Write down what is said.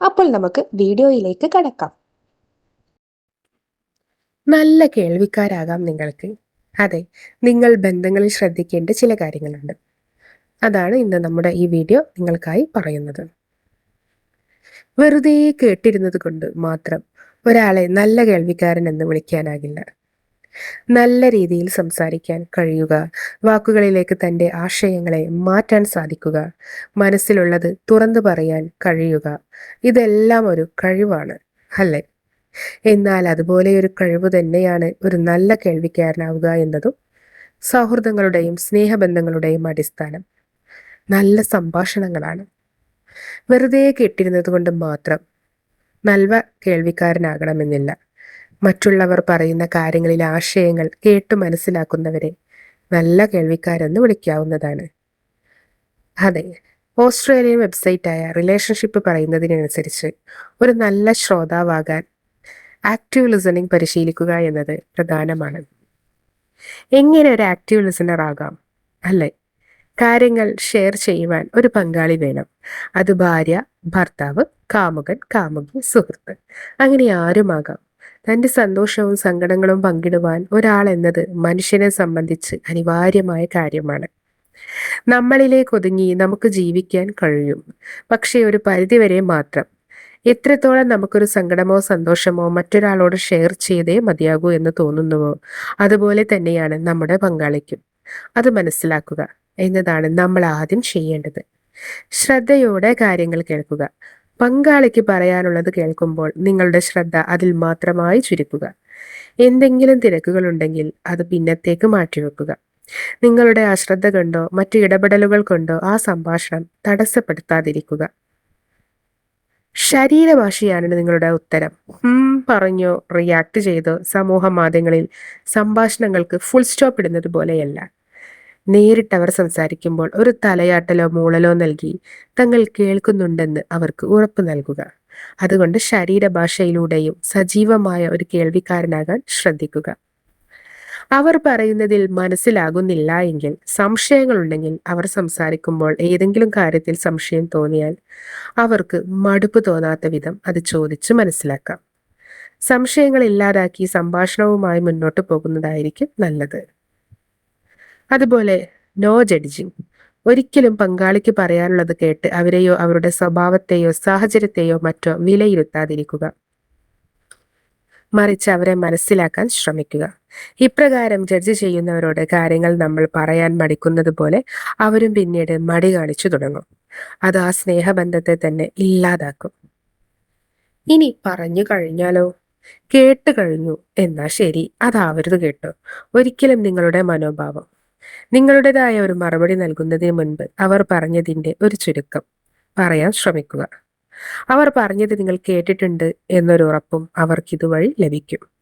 അപ്പോൾ നമുക്ക് വീഡിയോയിലേക്ക് കടക്കാം. നല്ല കേൾവിക്കാരാകാം നിങ്ങൾക്ക്. അതെ നിങ്ങൾ ബന്ധങ്ങളിൽ ശ്രദ്ധിക്കേണ്ട ചില കാര്യങ്ങളുണ്ട്. അതാണ് ഇന്ന് നമ്മുടെ ഈ വീഡിയോ നിങ്ങൾക്കായി പറയുന്നത്. വെറുതെ കേട്ടിരുന്നത് കൊണ്ട് മാത്രം ഒരാളെ നല്ല കേൾവിക്കാരൻ എന്ന് വിളിക്കാനാകില്ല. നല്ല രീതിയിൽ സംസാരിക്കാൻ കഴിയുക. വാക്കുകളിലേക്ക് തന്റെ ആശയങ്ങളെ മാറ്റാൻ സാധിക്കുക. മനസ്സിലുള്ളത് തുറന്നു പറയാൻ കഴിയുക. ഇതെല്ലാം ഒരു കഴിവാണ് അല്ലേ? എന്നാൽ അതുപോലെ ഒരു കഴിവ് തന്നെയാണ് ഒരു നല്ല കേൾവിക്കാരനാവുക എന്നതും സൗഹൃദങ്ങളുടെയും സ്നേഹബന്ധങ്ങളുടെയും അടിസ്ഥാനം. നല്ല സംഭാഷണങ്ങളാണ്. വെറുതെ കേട്ടിരുന്നത് കൊണ്ട് മാത്രം നല്ല കേൾവിക്കാരനാകണമെന്നില്ല. മറ്റുള്ളവർ പറയുന്ന കാര്യങ്ങളിൽ ആശയങ്ങൾ കേട്ട് മനസ്സിലാക്കുന്നവരെ നല്ല കേൾവിക്കാരെന്ന് വിളിക്കാവുന്നതാണ്. അതെ ഓസ്ട്രേലിയൻ വെബ്സൈറ്റായ റിലേഷൻഷിപ്പ് പറയുന്നതിനനുസരിച്ച് ഒരു നല്ല ശ്രോതാവാകാൻ ആക്റ്റീവ് ലിസണിംഗ് പരിശീലിക്കുക എന്നത് പ്രധാനമാണ്. എങ്ങനെ ഒരു ആക്റ്റീവ് ലിസണർ ആകാം? അല്ലേ? കാര്യങ്ങൾ ഷെയർ ചെയ്യുവാൻ ഒരു പങ്കാളി വേണം. അത് ഭാര്യ ഭർത്താവ് കാമുകൻ കാമുകി സുഹൃത്ത്. അങ്ങനെ ആരുമാകാം? തന്റെ സന്തോഷവും സങ്കടങ്ങളും പങ്കിടുവാൻ ഒരാൾ എന്നത് മനുഷ്യനെ സംബന്ധിച്ച് അനിവാര്യമായ കാര്യമാണ്. നമ്മളിലേക്ക് ഒതുങ്ങി നമുക്ക് ജീവിക്കാൻ കഴിയും. പക്ഷേ ഒരു പരിധിവരെ മാത്രം. എത്രത്തോളം നമുക്കൊരു സങ്കടമോ സന്തോഷമോ മറ്റൊരാളോട് ഷെയർ ചെയ്തേ മതിയാകൂ എന്ന് തോന്നുന്നുവോ? അതുപോലെ തന്നെയാണ് നമ്മുടെ പങ്കാളിക്കും. അത് മനസ്സിലാക്കുക എന്നതാണ് നമ്മൾ ആദ്യം ചെയ്യേണ്ടത്. ശ്രദ്ധയോടെ കാര്യങ്ങൾ കേൾക്കുക. പങ്കാളിക്ക് പറയാനുള്ളത് കേൾക്കുമ്പോൾ നിങ്ങളുടെ ശ്രദ്ധ അതിൽ മാത്രമായി ചുരുക്കുക. എന്തെങ്കിലും തിരക്കുകൾ ഉണ്ടെങ്കിൽ അത് പിന്നത്തേക്ക് മാറ്റിവെക്കുക. നിങ്ങളുടെ അശ്രദ്ധ കൊണ്ടോ മറ്റു ഇടപെടലുകൾ കൊണ്ടോ ആ സംഭാഷണം തടസ്സപ്പെടുത്താതിരിക്കുക. ശരീരഭാഷയാണ് നിങ്ങളുടെ ഉത്തരം. പറഞ്ഞോ റിയാക്ട് ചെയ്തോ സമൂഹ മാധ്യമങ്ങളിൽ സംഭാഷണങ്ങൾക്ക് ഫുൾ സ്റ്റോപ്പ് ഇടുന്നത് പോലെയല്ല. നേരിട്ടവർ സംസാരിക്കുമ്പോൾ ഒരു തലയാട്ടലോ മൂളലോ നൽകി തങ്ങൾ കേൾക്കുന്നുണ്ടെന്ന് അവർക്ക് ഉറപ്പ് നൽകുക. അതുകൊണ്ട് ശരീരഭാഷയിലൂടെയും സജീവമായ ഒരു കേൾവിക്കാരനാകാൻ ശ്രദ്ധിക്കുക. അവർ പറയുന്നതിൽ മനസ്സിലാകുന്നില്ല എങ്കിൽ സംശയങ്ങളുണ്ടെങ്കിൽ അവർ സംസാരിക്കുമ്പോൾ ഏതെങ്കിലും കാര്യത്തിൽ സംശയം തോന്നിയാൽ അവർക്ക് മടുപ്പ് തോന്നാത്ത വിധം അത് ചോദിച്ച് മനസ്സിലാക്കാം. സംശയങ്ങൾ ഇല്ലാതാക്കി സംഭാഷണവുമായി മുന്നോട്ട് പോകുന്നതായിരിക്കും നല്ലത്. അതുപോലെ നോ ജഡ്ജിങ്. ഒരിക്കലും പങ്കാളിക്ക് പറയാനുള്ളത് കേട്ട് അവരെയോ അവരുടെ സ്വഭാവത്തെയോ സാഹചര്യത്തെയോ മറ്റോ വിലയിരുത്താതിരിക്കുക. മറിച്ച് അവരെ മനസ്സിലാക്കാൻ ശ്രമിക്കുക. ഇപ്രകാരം ജഡ്ജ് ചെയ്യുന്നവരോട് കാര്യങ്ങൾ നമ്മൾ പറയാൻ മടിക്കുന്നത് പോലെ അവരും പിന്നീട് മടി കാണിച്ചു തുടങ്ങും. അത് ആ സ്നേഹബന്ധത്തെ തന്നെ ഇല്ലാതാക്കും. ഇനി പറഞ്ഞു കഴിഞ്ഞാലോ? കേട്ട് കഴിഞ്ഞു. എന്നാ ശരി. അതാവരുത് കേട്ടോ. ഒരിക്കലും നിങ്ങളുടെ മനോഭാവം. നിങ്ങളുടേതായ ഒരു മറുപടി നൽകുന്നതിന് മുൻപ് അവർ പറഞ്ഞതിന്റെ ഒരു ചുരുക്കം. പറയാൻ ശ്രമിക്കുക. അവർ പറഞ്ഞത് നിങ്ങൾ കേട്ടിട്ടുണ്ട് എന്നൊരു ഉറപ്പും അവർക്ക് ഇതുവഴി ലഭിക്കും.